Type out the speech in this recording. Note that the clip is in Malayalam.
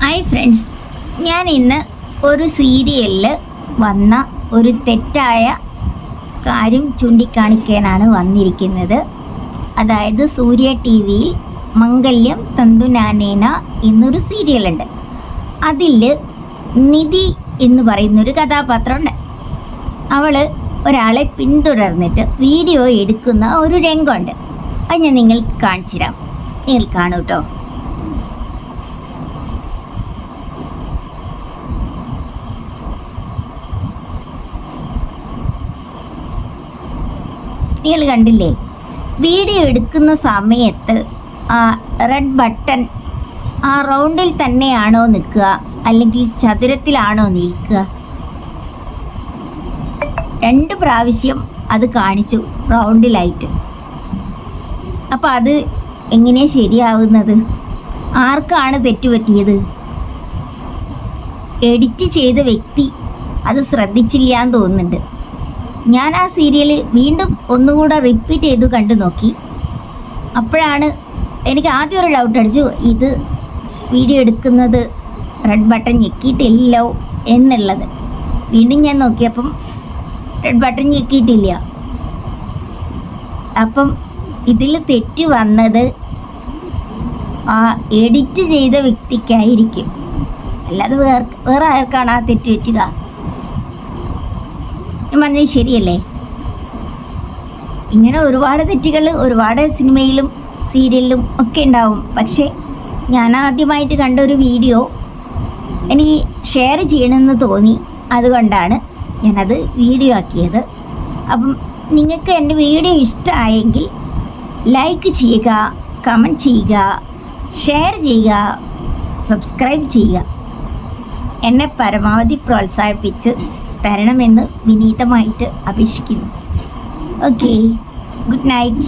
ഹായ് ഫ്രണ്ട്സ് ഞാൻ ഇന്ന് ഒരു സീരിയലിൽ വന്ന ഒരു തെറ്റായ കാര്യം ചൂണ്ടിക്കാണിക്കാനാണ് വന്നിരിക്കുന്നത്. അതായത് സൂര്യ ടി വിയിൽ മംഗല്യം തന്തുനാനേന എന്നൊരു സീരിയലുണ്ട് അതിൽ നിധി എന്ന് പറയുന്നൊരു കഥാപാത്രമുണ്ട്. അവൾ ഒരാളെ പിന്തുടർന്നിട്ട് വീഡിയോ എടുക്കുന്ന ഒരു രംഗമുണ്ട്. അത് ഞാൻ നിങ്ങൾക്ക് കാണിച്ചു തരാം നിങ്ങൾ കാണൂ കേട്ടോ. നിങ്ങൾ കണ്ടില്ലേ? വീഡിയോ എടുക്കുന്ന സമയത്ത് ആ റെഡ് ബട്ടൺ ആ റൗണ്ടിൽ തന്നെയാണോ നിൽക്കുക? അല്ലെങ്കിൽ ചതുരത്തിലാണോ നിൽക്കുക? രണ്ട് പ്രാവശ്യം അത് കാണിച്ചു റൗണ്ടിലായിട്ട് അപ്പോൾ അത് എങ്ങനെയാണ് ശരിയാവുന്നത്? ആർക്കാണ് തെറ്റുപറ്റിയത്? എഡിറ്റ് ചെയ്ത വ്യക്തി അത് ശ്രദ്ധിച്ചില്ല എന്ന് തോന്നുന്നുണ്ട്. ഞാൻ ആ സീരിയൽ വീണ്ടും ഒന്നുകൂടെ റിപ്പീറ്റ് ചെയ്ത് കണ്ടു നോക്കി. അപ്പോഴാണ് എനിക്ക് ആദ്യം ഒരു ഡൗട്ട് അടിച്ചു. ഇത് വീഡിയോ എടുക്കുന്നത് റെഡ് ബട്ടൺ ഞെക്കിയിട്ടില്ലോ എന്നുള്ളത്. വീണ്ടും ഞാൻ നോക്കിയപ്പം റെഡ് ബട്ടൺ ഞെക്കിയിട്ടില്ല. അപ്പം ഇതിൽ തെറ്റ് വന്നത് ആ എഡിറ്റ് ചെയ്ത വ്യക്തിക്കായിരിക്കും. അല്ലാതെ വേറെ വേറെ ആർക്കാണ് ആ തെറ്റ് പറ്റുക? ഞാൻ പറഞ്ഞത് ശരിയല്ലേ? ഇങ്ങനെ ഒരുപാട് തെറ്റുകൾ ഒരുപാട് സിനിമയിലും സീരിയലിലും ഒക്കെ ഉണ്ടാവും. പക്ഷേ ഞാൻ ആദ്യമായിട്ട് കണ്ട ഒരു വീഡിയോ എനിക്ക് ഷെയർ ചെയ്യണമെന്ന് തോന്നി. അതുകൊണ്ടാണ് ഞാനത് വീഡിയോ ആക്കിയത്. അപ്പം നിങ്ങൾക്ക് എന്റെ വീഡിയോ ഇഷ്ടമായെങ്കിൽ ലൈക്ക് ചെയ്യുക കമന്റ് ചെയ്യുക ഷെയർ ചെയ്യുക സബ്സ്ക്രൈബ് ചെയ്യുക. എന്നെ പരമാവധി പ്രോത്സാഹിപ്പിച്ച് തരണമെന്ന് വിനീതമായിട്ട് അപേക്ഷിക്കുന്നു. Okay good night